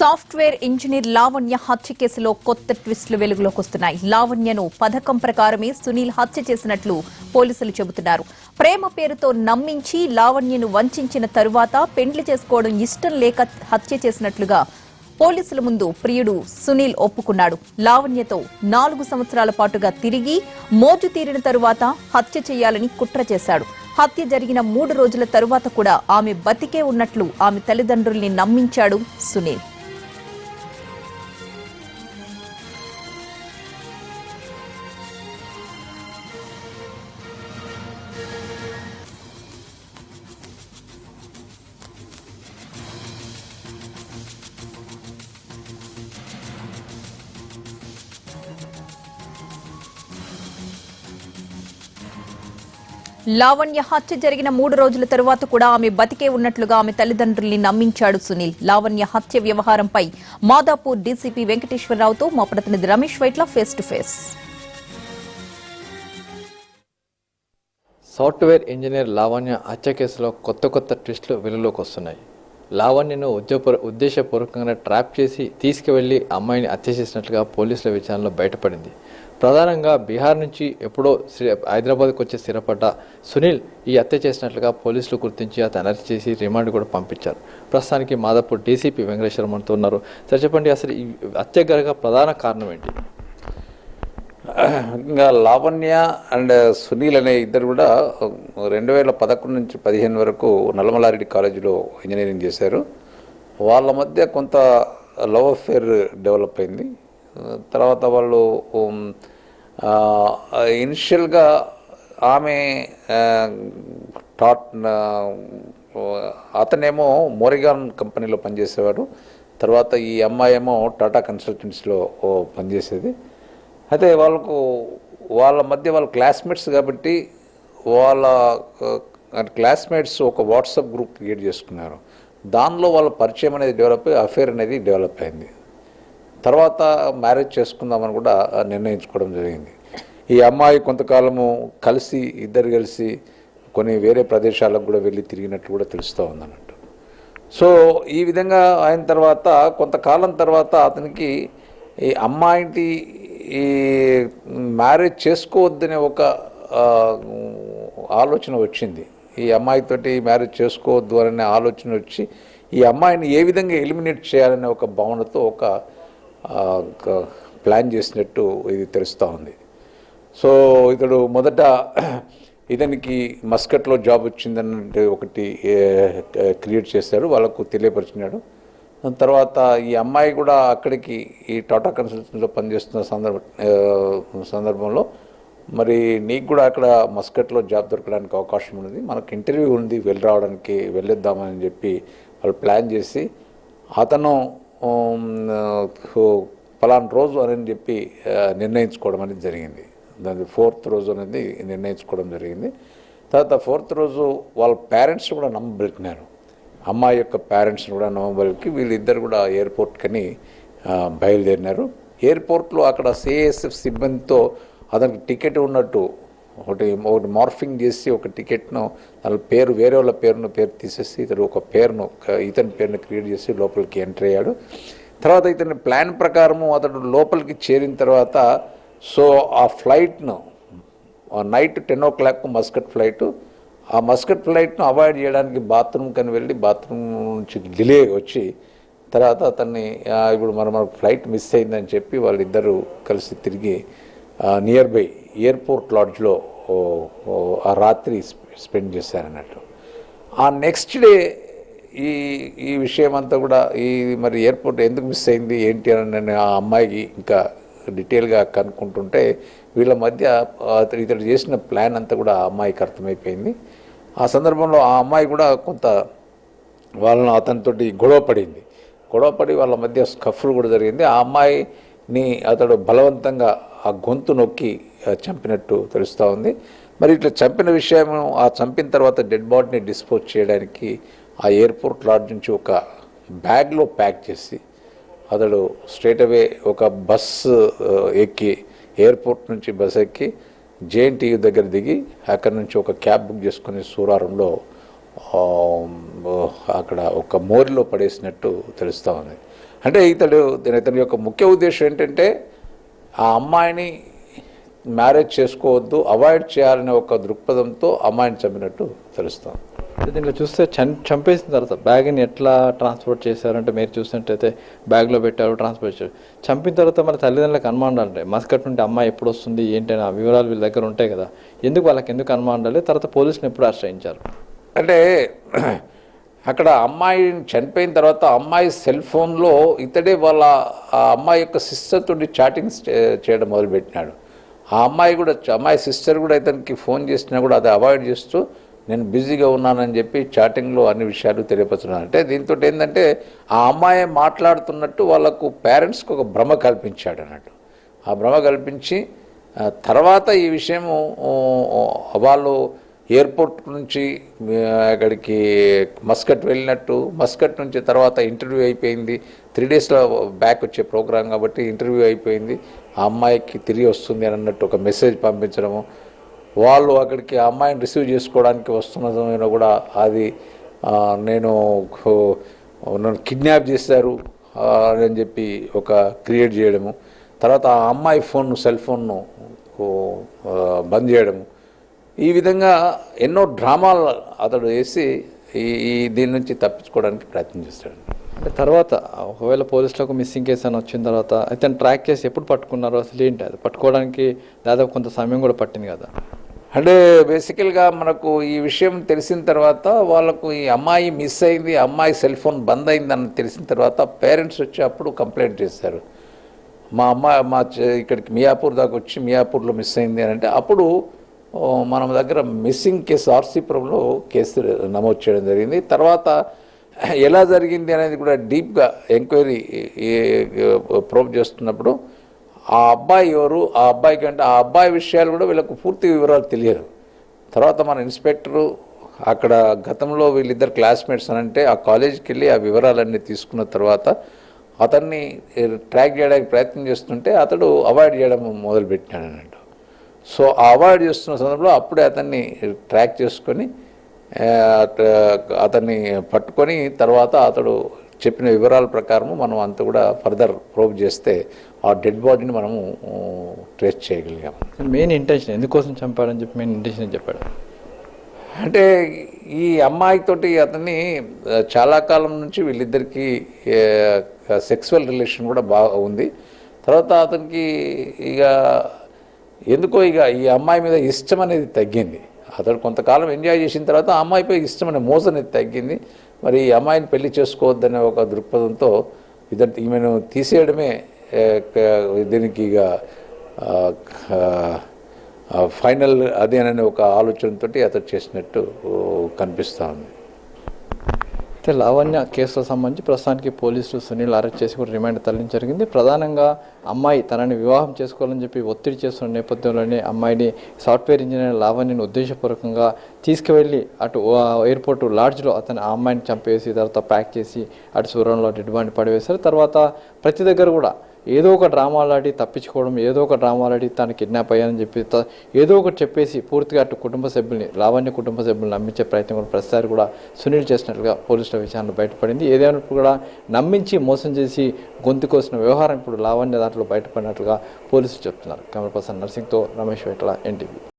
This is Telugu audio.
సాఫ్ట్వేర్ ఇంజనీర్ లావణ్య హత్య కేసులో కొత్త ట్విస్టులు వెలుగులోకి వస్తున్నాయి లావణ్యను పథకం ప్రకారమే సునీల్ హత్య చేసినట్లు పోలీసులు చెబుతున్నారు. ప్రేమ పేరుతో నమ్మించి లావణ్యను వంచిన తరువాత పెండ్లి చేసుకోవడం ఇష్టం లేక హత్య చేసినట్లుగా పోలీసుల ముందు ప్రియుడు సునీల్ ఒప్పుకున్నాడు. లావణ్యతో నాలుగు సంవత్సరాల పాటుగా తిరిగి మోజు తీరిన తరువాత హత్య చేయాలని కుట్ర చేశాడు. హత్య జరిగిన మూడు రోజుల తరువాత కూడా ఆమె బతికే ఉన్నట్లు ఆమె తల్లిదండ్రుల్ని నమ్మించాడు సునీల్. లావణ్య హత్య జరిగిన మూడు రోజుల తరువాత కూడా ఆమె బతికే ఉన్నట్లుగా ఆమె తల్లిదండ్రుల్ని నమ్మించాడు సునీల్. లావణ్య హత్య వ్యవహారంపై మాదాపూర్ డీసీపీ వెంకటేశ్వరరావుతో మా ప్రతినిధి Ramesh Vaitla face to face. Software engineer Lavanya హత్య కేసులో కొత్త కొత్త ట్విస్టులు వెలుగులోకి వస్తున్నాయి. లావణ్యను ఉద్యోగ ఉద్దేశపూర్వకంగా ట్రాప్ చేసి తీసుకువెళ్ళి అమ్మాయిని హత్య చేసినట్లుగా పోలీసుల విచారణలో బయటపడింది. ప్రధానంగా బీహార్ నుంచి ఎప్పుడో హైదరాబాద్కు వచ్చి స్థిరపడ్డ సునీల్ ఈ హత్య చేసినట్లుగా పోలీసులు గుర్తించి అతను అరెస్ట్ చేసి రిమాండ్ కూడా పంపించారు. ప్రస్తుతానికి మాదాపూర్ డీసీపీ వెంకటేశ్వరమంతో ఉన్నారు. సరే చెప్పండి అసలు ఈ హత్య గనక ప్రధాన కారణం ఏంటి? ఇంకా లావణ్య అండ్ సునీల్ అనే ఇద్దరు కూడా రెండు వేల పదకొండు నుంచి పదిహేను వరకు నల్లమలారెడ్డి కాలేజీలో ఇంజనీరింగ్ చేశారు. వాళ్ళ మధ్య కొంత లవ్ అఫేర్ డెవలప్ అయింది. తర్వాత వాళ్ళు ఇనిషియల్గా ఆమె టాట్ అతనేమో మోరిగాన్ కంపెనీలో పనిచేసేవాడు. తర్వాత ఈ అమ్మాయి ఏమో టాటా కన్సల్టెన్సీలో పనిచేసేది. అయితే వాళ్ళకు వాళ్ళ మధ్య వాళ్ళ క్లాస్మేట్స్ కాబట్టి వాళ్ళ క్లాస్మేట్స్ ఒక వాట్సాప్ గ్రూప్ క్రియేట్ చేసుకున్నారు. దానిలో వాళ్ళ పరిచయం అనేది డెవలప్ అయ్యి అఫేర్ అనేది డెవలప్ అయింది. తర్వాత మ్యారేజ్ చేసుకుందామని కూడా నిర్ణయించుకోవడం జరిగింది. ఈ అమ్మాయి కొంతకాలము కలిసి ఇద్దరు కలిసి కొన్ని వేరే ప్రదేశాలకు కూడా వెళ్ళి తిరిగినట్టు కూడా తెలుస్తూ ఉందన్నట్టు. సో ఈ విధంగా అయిన తర్వాత కొంతకాలం తర్వాత అతనికి ఈ అమ్మాయింటి ఈ మ్యారేజ్ చేసుకోవద్దనే ఒక ఆలోచన వచ్చింది. ఈ అమ్మాయితోటి మ్యారేజ్ చేసుకోవద్దు అనే ఆలోచన వచ్చి ఈ అమ్మాయిని ఏ విధంగా ఎలిమినేట్ చేయాలనే ఒక భావనతో ఒక ప్లాన్ చేసినట్టు ఇది తెలుస్తూ ఉంది. సో ఇతడు మొదట ఇతనికి మస్కట్లో జాబ్ వచ్చిందన్నట్టు ఒకటి క్రియేట్ చేశాడు వాళ్ళకు తెలియపరిచినాడు. దాని తర్వాత ఈ అమ్మాయి కూడా అక్కడికి ఈ టాటా కన్సల్టెన్సీలో పనిచేస్తున్న సందర్భ సందర్భంలో మరి నీకు కూడా అక్కడ మస్కట్లో జాబ్ దొరకడానికి అవకాశం ఉంది మనకు ఇంటర్వ్యూ ఉంది వెళ్ళి రావడానికి వెళ్ళొద్దామని చెప్పి వాళ్ళు ప్లాన్ చేసి అతను పలానా రోజు అని చెప్పి నిర్ణయించుకోవడం అనేది జరిగింది. దాని ఫోర్త్ రోజు అనేది నిర్ణయించుకోవడం జరిగింది. తర్వాత ఫోర్త్ రోజు వాళ్ళ పేరెంట్స్ కూడా నమ్మబెట్టినారు. అమ్మాయి యొక్క పేరెంట్స్ కూడా నవంబర్కి వీళ్ళిద్దరు కూడా ఎయిర్పోర్ట్ కని బయలుదేరినారు. ఎయిర్పోర్ట్లో అక్కడ సిఎస్ఎఫ్ సిబ్బందితో అతనికి టికెట్ ఉన్నట్టు ఒకటి ఒకటి మార్ఫింగ్ చేసి ఒక టికెట్ను వాళ్ళ పేరు వేరే వాళ్ళ పేరును పేరు తీసేసి ఇతడు ఒక పేరును ఇతని పేరును క్రియేట్ చేసి లోపలికి ఎంటర్ అయ్యాడు. తర్వాత ఇతని ప్లాన్ ప్రకారము అతడు లోపలికి చేరిన తర్వాత సో ఆ ఫ్లైట్ను night ten o'clock Muscat flight ఆ మస్కట్ ఫ్లైట్ను అవాయిడ్ చేయడానికి బాత్రూమ్ కని వెళ్ళి బాత్రూమ్ నుంచి డిలే వచ్చి తర్వాత అతన్ని ఇప్పుడు మనం మనకు ఫ్లైట్ మిస్ అయిందని చెప్పి వాళ్ళిద్దరూ కలిసి తిరిగి నియర్ బై ఎయిర్పోర్ట్ లాడ్జ్లో ఆ రాత్రి స్పెండ్ చేశారన్నట్టు. ఆ నెక్స్ట్ డే ఈ ఈ విషయం అంతా కూడా ఈ మరి ఎయిర్పోర్ట్ ఎందుకు మిస్ అయింది ఏంటి అని నేను ఆ అమ్మాయికి ఇంకా డీటెయిల్గా కనుక్కుంటుంటే వీళ్ళ మధ్య అతడు ఇతడు చేసిన ప్లాన్ అంతా కూడా ఆ అమ్మాయికి అర్థమైపోయింది. ఆ సందర్భంలో ఆ అమ్మాయి కూడా కొంత వాళ్ళను అతనితోటి గొడవ పడింది. గొడవ పడి వాళ్ళ మధ్య స్కఫ్లు కూడా జరిగింది. ఆ అమ్మాయిని అతడు బలవంతంగా ఆ గొంతు నొక్కి చంపినట్టు తెలుస్తూ ఉంది. మరి ఇట్లా చంపిన విషయం ఆ చంపిన తర్వాత డెడ్ బాడీని డిస్పోజ్ చేయడానికి ఆ ఎయిర్పోర్ట్ లాడ్జ్ నుంచి ఒక బ్యాగ్లో ప్యాక్ చేసి అతడు స్ట్రేట్ అవే ఒక బస్సు ఎక్కి ఎయిర్పోర్ట్ నుంచి బస్ ఎక్కి జేఎన్టీయూ దగ్గర దిగి అక్కడ నుంచి ఒక క్యాబ్ బుక్ చేసుకుని సూరారంలో అక్కడ ఒక మోరిలో పడేసినట్టు తెలుస్తూ ఉంది. అంటే ఇతడు ఇతని యొక్క ముఖ్య ఉద్దేశం ఏంటంటే ఆ అమ్మాయిని మ్యారేజ్ చేసుకోవద్దు అవాయిడ్ చేయాలనే ఒక దృక్పథంతో అమ్మాయిని చంపినట్టు తెలుస్తాం. అంటే దీంట్లో చూస్తే చం చంపేసిన తర్వాత బ్యాగ్ని ఎట్లా ట్రాన్స్పోర్ట్ చేశారంటే మీరు చూసినట్టయితే బ్యాగ్లో పెట్టారు ట్రాన్స్పోర్ట్ చేశారు. చంపిన తర్వాత మన తల్లిదండ్రులకు అనుమానాలు ఉంటాయి. మస్కట్ నుండి అమ్మాయి ఎప్పుడు వస్తుంది ఏంటి అని ఆ వివరాలు వీళ్ళ దగ్గర ఉంటాయి కదా. ఎందుకు వాళ్ళకి ఎందుకు అనుమానాలు తర్వాత పోలీసుని ఎప్పుడు ఆశ్రయించారు? అంటే అక్కడ అమ్మాయి చనిపోయిన తర్వాత అమ్మాయి సెల్ ఫోన్లో ఇతడే వాళ్ళ ఆ అమ్మాయి యొక్క సిస్టర్ తోటి చాటింగ్స్ చేయడం మొదలుపెట్టినాడు. ఆ అమ్మాయి కూడా అమ్మాయి సిస్టర్ కూడా ఇతనికి ఫోన్ చేసినా కూడా అది అవాయిడ్ చేస్తూ నేను బిజీగా ఉన్నానని చెప్పి చాటింగ్లో అన్ని విషయాలు తెలియపరుచున్నాను అంటే దీంతో ఏంటంటే ఆ అమ్మాయి మాట్లాడుతున్నట్టు వాళ్ళకు పేరెంట్స్కి ఒక భ్రమ కల్పించాడు అన్నట్టు. ఆ భ్రమ కల్పించి తర్వాత ఈ విషయము వాళ్ళు ఎయిర్పోర్ట్ నుంచి అక్కడికి మస్కట్ వెళ్ళినట్టు మస్కట్ నుంచి తర్వాత ఇంటర్వ్యూ అయిపోయింది. త్రీ డేస్లో బ్యాక్ వచ్చే ప్రోగ్రాం కాబట్టి ఇంటర్వ్యూ అయిపోయింది. ఆ అమ్మాయికి తిరిగి వస్తుంది అని అన్నట్టు ఒక మెసేజ్ పంపించడము. వాళ్ళు అక్కడికి ఆ అమ్మాయిని రిసీవ్ చేసుకోవడానికి వస్తున్న సమయంలో కూడా అది నేను నన్ను కిడ్నాప్ చేశారు అని చెప్పి ఒక క్రియేట్ చేయడము. తర్వాత ఆ అమ్మాయి ఫోన్ సెల్ ఫోన్ను బంద్ చేయడము. ఈ విధంగా ఎన్నో డ్రామాలు అతడు వేసి ఈ ఈ దీని నుంచి తప్పించుకోవడానికి ప్రయత్నం చేస్తాడు. అంటే తర్వాత ఒకవేళ పోలీసులకు మిస్సింగ్ కేసు అని వచ్చిన తర్వాత అయితే ట్రాక్ చేసి ఎప్పుడు పట్టుకున్నారు అసలు ఏంటి అది? పట్టుకోవడానికి దాదాపు కొంత సమయం కూడా పట్టింది కదా? అంటే బేసికల్గా మనకు ఈ విషయం తెలిసిన తర్వాత వాళ్ళకు ఈ అమ్మాయి మిస్ అయింది అమ్మాయి సెల్ ఫోన్ బంద్ అయింది అని తెలిసిన తర్వాత పేరెంట్స్ వచ్చి అప్పుడు కంప్లైంట్ చేశారు. మా అమ్మాయి మా ఇక్కడికి మియాపూర్ దాకా వచ్చి మియాపూర్లో మిస్ అయింది అని అంటే అప్పుడు మన దగ్గర మిస్సింగ్ కేసు ఆర్సీపురంలో కేసు నమోదు చేయడం జరిగింది. తర్వాత ఎలా జరిగింది అనేది కూడా డీప్గా ఎంక్వైరీ ప్రోబ్ చేస్తున్నప్పుడు ఆ అబ్బాయి ఎవరు ఆ అబ్బాయి కంటే ఆ అబ్బాయి విషయాలు కూడా వీళ్ళకు పూర్తి వివరాలు తెలియదు. తర్వాత మన ఇన్స్పెక్టరు అక్కడ గతంలో వీళ్ళిద్దరు క్లాస్మేట్స్ అని అంటే ఆ కాలేజీకి వెళ్ళి ఆ వివరాలన్నీ తీసుకున్న తర్వాత అతన్ని ట్రాక్ చేయడానికి ప్రయత్నం చేస్తుంటే అతడు అవాయిడ్ చేయడం మొదలుపెట్టాడు సో అవాయిడ్ చేస్తున్న సందర్భంలో అప్పుడే అతన్ని ట్రాక్ చేసుకొని అతన్ని పట్టుకొని తర్వాత అతడు చెప్పిన వివరాల ప్రకారము మనం అంతా కూడా ఫర్దర్ ప్రోబ్ చేస్తే ఆ డెడ్ బాడీని మనము ట్రేస్ చేయగలిగాం మెయిన్ ఇంటెన్షన్ ఎందుకోసం చంపాడని చెప్పి మెయిన్ ఇంటెన్షన్ చెప్పాడు? అంటే ఈ అమ్మాయితోటి అతన్ని చాలా కాలం నుంచి వీళ్ళిద్దరికి సెక్సువల్ రిలేషన్ కూడా బాగా ఉంది. తర్వాత అతనికి ఇక ఎందుకో ఇక ఈ అమ్మాయి మీద ఇష్టం అనేది తగ్గింది. అతడు కొంతకాలం ఎంజాయ్ చేసిన తర్వాత ఆ అమ్మాయిపై ఇష్టం అనే మోసం అనేది తగ్గింది. మరి ఈ అమ్మాయిని పెళ్ళి చేసుకోవద్దనే ఒక దృక్పథంతో ఇద్దరు ఈమెను తీసేయడమే దీనికి ఇక ఫైనల్ అదే అనే ఒక ఆలోచనతో అతడు చేసినట్టు కనిపిస్తూ ఉంది. అయితే లావణ్య కేసుకు సంబంధించి ప్రస్తుతానికి పోలీసులు సునీల్ అరెస్ట్ చేసి కూడా రిమాండ్ తరలించడం జరిగింది. ప్రధానంగా అమ్మాయి తనని వివాహం చేసుకోవాలని చెప్పి ఒత్తిడి చేస్తున్న నేపథ్యంలోనే అమ్మాయిని సాఫ్ట్వేర్ ఇంజనీర్ లావణ్యను ఉద్దేశపూర్వకంగా తీసుకువెళ్ళి అటు ఎయిర్పోర్టు ఎయిర్పోర్ట్ లాడ్జ్లో అతను ఆ అమ్మాయిని చంపేసి తర్వాత ప్యాక్ చేసి అటు సూరంలో డెడ్ బాండ్ పడివేశారు. తర్వాత ప్రతి దగ్గర కూడా ఏదో ఒక డ్రామాలాడి తప్పించుకోవడం ఏదో ఒక డ్రామాలాడి తను కిడ్నాప్ అయ్యానని చెప్పి ఏదో ఒకటి చెప్పేసి పూర్తిగా అటు కుటుంబ సభ్యుల్ని లావణ్య కుటుంబ సభ్యులను నమ్మించే ప్రయత్నం కూడా ప్రతిసారి కూడా సునీల్ చేసినట్లుగా పోలీసుల విచారణ బయటపడింది. ఏదైనప్పుడు కూడా నమ్మించి మోసం చేసి గొంతు కోసిన వ్యవహారం ఇప్పుడు లావణ్య దాంట్లో బయటపడినట్లుగా పోలీసులు చెప్తున్నారు. కెమెరా పర్సన్ నర్సింగ్తో రమేష్ వెట్ల ఎన్టీవీ.